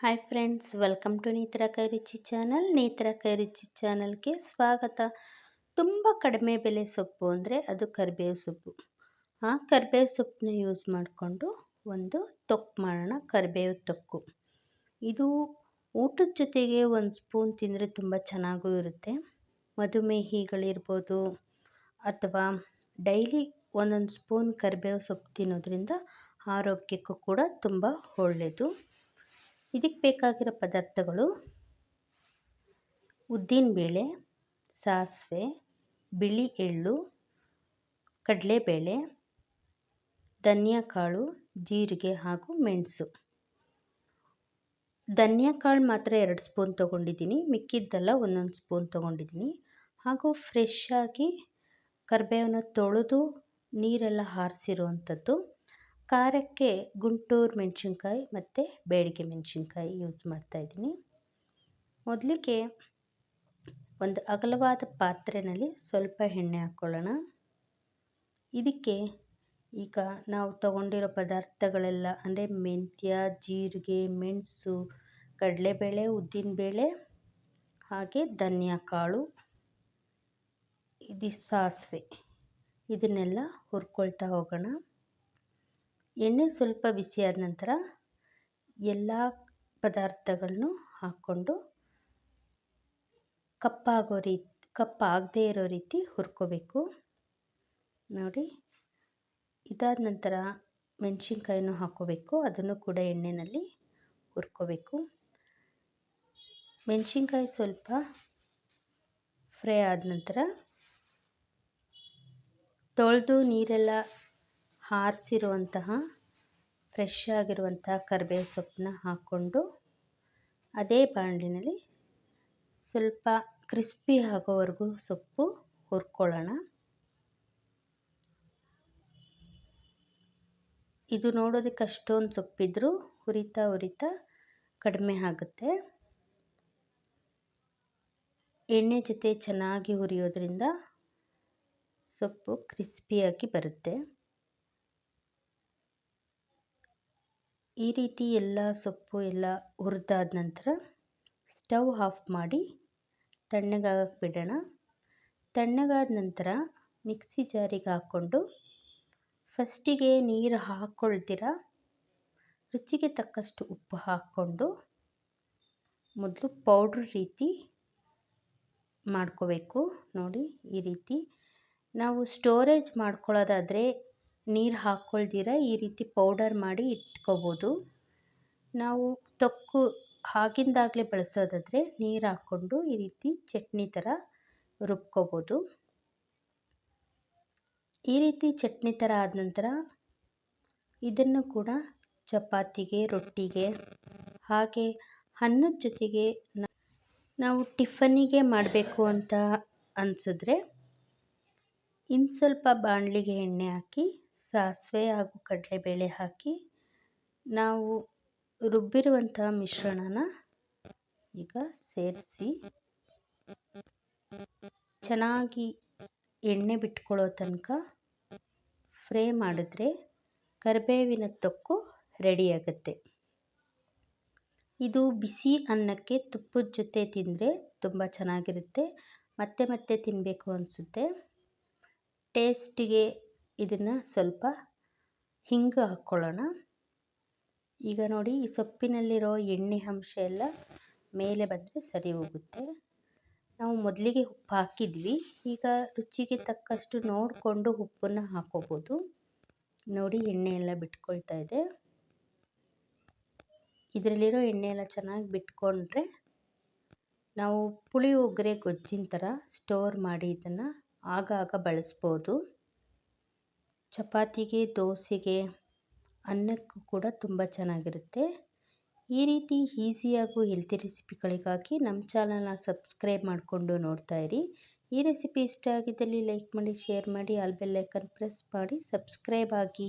Hi friends, welcome to ನೇತ್ರ ಕೈ ರುಚಿ ಚಾನಲ್. ನೇತ್ರ ಕೈ ರುಚಿ ಚಾನಲ್ಗೆ ಸ್ವಾಗತ. ತುಂಬ ಕಡಿಮೆ ಬೆಲೆ ಸೊಪ್ಪು ಅಂದರೆ ಅದು ಕರಿಬೇವು ಸೊಪ್ಪು. ಆ ಕರಿಬೇವು ಸೊಪ್ಪನ್ನ ಯೂಸ್ ಮಾಡಿಕೊಂಡು ಒಂದು ತೊಕ್ಕು ಮಾಡೋಣ, ಕರಿಬೇವು ತೊಕ್ಕು. ಇದು ಊಟದ ಜೊತೆಗೆ ಒಂದು ಸ್ಪೂನ್ ತಿಂದರೆ ತುಂಬ ಚೆನ್ನಾಗೂ ಇರುತ್ತೆ. ಮಧುಮೇಹಿಗಳಿರ್ಬೋದು ಅಥವಾ ಡೈಲಿ ಒಂದೊಂದು ಸ್ಪೂನ್ ಕರಿಬೇವು ಸೊಪ್ಪು ತಿನ್ನೋದ್ರಿಂದ ಆರೋಗ್ಯಕ್ಕೂ ಕೂಡ ತುಂಬ ಒಳ್ಳೆಯದು ಇದಕ್ಕೆ ಬೇಕಾಗಿರೋ ಪದಾರ್ಥಗಳು ಉದ್ದಿನ ಬೇಳೆ, ಸಾಸಿವೆ, ಬಿಳಿ ಎಳ್ಳು, ಕಡಲೆಬೇಳೆ, ಧನಿಯಾಕಾಳು, ಜೀರಿಗೆ ಹಾಗೂ ಮೆಣಸು. ಧನಿಯಾಕಾಳು ಮಾತ್ರ ಎರಡು ಸ್ಪೂನ್ ತೊಗೊಂಡಿದ್ದೀನಿ, ಮಿಕ್ಕಿದ್ದೆಲ್ಲ ಒಂದೊಂದು ಸ್ಪೂನ್ ತೊಗೊಂಡಿದ್ದೀನಿ. ಹಾಗೂ ಫ್ರೆಶ್ ಆಗಿ ಕರಿಬೇವನ್ನ ತೊಳೆದು ನೀರೆಲ್ಲ ಹಾರಿಸಿರುವಂಥದ್ದು ಖಾರಕ್ಕೆ ಗುಂಟೂರು ಮೆಣಸಿನ್ಕಾಯಿ ಮತ್ತು ಬೇಡಿಗೆ ಮೆಣಸಿನ್ಕಾಯಿ ಯೂಸ್ ಮಾಡ್ತಾಯಿದ್ದೀನಿ ಮೊದಲಿಗೆ ಒಂದು ಅಗಲವಾದ ಪಾತ್ರೆಯಲ್ಲಿ ಸ್ವಲ್ಪ ಎಣ್ಣೆ ಹಾಕ್ಕೊಳ್ಳೋಣ ಇದಕ್ಕೆ ಈಗ ನಾವು ತಗೊಂಡಿರೋ ಪದಾರ್ಥಗಳೆಲ್ಲ ಅಂದರೆ ಮೆಂತ್ಯ, ಜೀರಿಗೆ, ಮೆಣಸು, ಕಡಲೆಬೇಳೆ, ಉದ್ದಿನಬೇಳೆ ಹಾಗೆ ಧನಿಯಾ ಕಾಳು, ಇದು ಸಾಸಿವೆ. ಇದನ್ನೆಲ್ಲ ಹುರ್ಕೊಳ್ತಾ ಹೋಗೋಣ. ಎಣ್ಣೆ ಸ್ವಲ್ಪ ಬಿಸಿಯಾದ ನಂತರ ಎಲ್ಲ ಪದಾರ್ಥಗಳನ್ನು ಹಾಕ್ಕೊಂಡು ಕಪ್ಪಾಗೋ ರೀತಿ, ಕಪ್ಪಾಗದೇ ಇರೋ ರೀತಿ ಹುರ್ಕೋಬೇಕು. ನೋಡಿ, ಇದಾದ ನಂತರ ಮೆಣಸಿನ್ಕಾಯಿನೂ ಹಾಕ್ಕೋಬೇಕು ಅದನ್ನು ಕೂಡ ಎಣ್ಣೆಯಲ್ಲಿ ಹುರ್ಕೋಬೇಕು. ಮೆಣಸಿನ್ಕಾಯಿ ಸ್ವಲ್ಪ ಫ್ರೈ ಆದ ನಂತರ ತೊಳೆದು ನೀರೆಲ್ಲ ಹಾರಿಸಿರುವಂತಹ ಫ್ರೆಶ್ ಆಗಿರುವಂತಹ ಕರಿಬೇವು ಸೊಪ್ಪನ್ನ ಹಾಕ್ಕೊಂಡು ಅದೇ ಬಾಣಲಿನಲ್ಲಿ ಸ್ವಲ್ಪ ಕ್ರಿಸ್ಪಿ ಆಗೋವರೆಗೂ ಸೊಪ್ಪು ಹುರ್ಕೊಳ್ಳೋಣ. ಇದು ನೋಡೋದಕ್ಕೆ ಅಷ್ಟೊಂದು ಸೊಪ್ಪಿದ್ರೂ ಹುರಿತಾ ಹುರಿತಾ ಕಡಿಮೆ ಆಗುತ್ತೆ. ಎಣ್ಣೆ ಜೊತೆ ಚೆನ್ನಾಗಿ ಹುರಿಯೋದ್ರಿಂದ ಸೊಪ್ಪು ಕ್ರಿಸ್ಪಿಯಾಗಿ ಬರುತ್ತೆ. ಈ ರೀತಿ ಎಲ್ಲ ಸೊಪ್ಪು ಎಲ್ಲ ಹುರಿದಾದ ನಂತರ ಸ್ಟವ್ ಆಫ್ ಮಾಡಿ ತಣ್ಣಗಾಗಕ್ಕೆ ಬಿಡೋಣ. ತಣ್ಣಗಾದ ನಂತರ ಮಿಕ್ಸಿ ಜಾರಿಗೆ ಹಾಕ್ಕೊಂಡು ಫಸ್ಟಿಗೆ ನೀರು ಹಾಕ್ಕೊಳ್ತೀರ? ರುಚಿಗೆ ತಕ್ಕಷ್ಟು ಉಪ್ಪು ಹಾಕ್ಕೊಂಡು ಮೊದಲು ಪೌಡ್ರ್ ರೀತಿ ಮಾಡ್ಕೋಬೇಕು. ನೋಡಿ ಈ ರೀತಿ ನಾವು ಸ್ಟೋರೇಜ್ ಮಾಡ್ಕೊಳ್ಳೋದಾದರೆ ನೀರು ಹಾಕ್ಕೊಳ್ದಿರ ಈ ರೀತಿ ಪೌಡರ್ ಮಾಡಿ ಇಟ್ಕೋಬೋದು. ನಾವು ತೊಕ್ಕು ಆಗಿಂದಾಗ್ಲೇ ಬಳಸೋದಾದರೆ ನೀರು ಹಾಕ್ಕೊಂಡು ಈ ರೀತಿ ಚಟ್ನಿ ಥರ ರುಬ್ಕೊಬೋದು. ಈ ರೀತಿ ಚಟ್ನಿ ಥರ ಆದ ನಂತರ ಇದನ್ನು ಕೂಡ ಚಪಾತಿಗೆ, ರೊಟ್ಟಿಗೆ ಹಾಗೆ ಅನ್ನದ ಜೊತೆಗೆ ನಾವು ಟಿಫನ್ನಿಗೆ ಮಾಡಬೇಕು ಅಂತ ಅನಿಸಿದ್ರೆ ಇನ್ನು ಸ್ವಲ್ಪ ಬಾಣಲಿಗೆ ಎಣ್ಣೆ ಹಾಕಿ, ಸಾಸಿವೆ ಹಾಗೂ ಕಡಲೆಬೇಳೆ ಹಾಕಿ, ನಾವು ರುಬ್ಬಿರುವಂತಹ ಮಿಶ್ರಣನ ಈಗ ಸೇರಿಸಿ, ಚೆನ್ನಾಗಿ ಎಣ್ಣೆ ಬಿಟ್ಕೊಳ್ಳೋ ತನಕ ಫ್ರೈ ಮಾಡಿದ್ರೆ ಕರಿಬೇವಿನ ತೊಕ್ಕು ರೆಡಿಯಾಗುತ್ತೆ ಇದು ಬಿಸಿ ಅನ್ನಕ್ಕೆ ತುಪ್ಪದ ಜೊತೆ ತಿಂದರೆ ತುಂಬ ಚೆನ್ನಾಗಿರುತ್ತೆ. ಮತ್ತೆ ಮತ್ತೆ ತಿನ್ನಬೇಕು ಅನಿಸುತ್ತೆ. ಟೇಸ್ಟಿಗೆ ಇದನ್ನು ಸ್ವಲ್ಪ ಹಿಂಗೆ ಹಾಕ್ಕೊಳ್ಳೋಣ ಈಗ ನೋಡಿ, ಈ ಸೊಪ್ಪಿನಲ್ಲಿರೋ ಎಣ್ಣೆ ಅಂಶ ಎಲ್ಲ ಮೇಲೆ ಬಂದರೆ ಸರಿ ಹೋಗುತ್ತೆ. ನಾವು ಮೊದಲಿಗೆ ಉಪ್ಪು ಹಾಕಿದ್ವಿ. ಈಗ ರುಚಿಗೆ ತಕ್ಕಷ್ಟು ನೋಡಿಕೊಂಡು ಉಪ್ಪನ್ನು ಹಾಕೋಬೋದು. ನೋಡಿ, ಎಣ್ಣೆ ಎಲ್ಲ ಬಿಟ್ಕೊಳ್ತಾ ಇದೆ. ಇದರಲ್ಲಿರೋ ಎಣ್ಣೆ ಎಲ್ಲ ಚೆನ್ನಾಗಿ ಬಿಟ್ಕೊಂಡ್ರೆ ನಾವು ಪುಳಿಯೋಗರೆ ಗೊಜ್ಜಿನ ಥರ ಸ್ಟೋರ್ ಮಾಡಿ ಇದನ್ನು ಆಗಾಗ ಬಳಸ್ಬೋದು. ಚಪಾತಿಗೆ, ದೋಸೆಗೆ ಅನ್ನಕ್ಕೂ ಕೂಡ ತುಂಬ ಚೆನ್ನಾಗಿರುತ್ತೆ. ಈ ರೀತಿ ಈಸಿಯಾಗೂ ಹೆಲ್ತಿ ರೆಸಿಪಿಗಳಿಗಾಗಿ ನಮ್ಮ ಚಾನಲ್ನ ಸಬ್ಸ್ಕ್ರೈಬ್ ಮಾಡಿಕೊಂಡು ನೋಡ್ತಾ ಇರಿ. ಈ ರೆಸಿಪಿ ಇಷ್ಟ ಆಗಿದ್ದಲ್ಲಿ ಲೈಕ್ ಮಾಡಿ, ಶೇರ್ ಮಾಡಿ, ಆಲ್ ಬೆಲ್ ಐಕನ್ ಪ್ರೆಸ್ ಮಾಡಿ, ಸಬ್ಸ್ಕ್ರೈಬ್ ಆಗಿ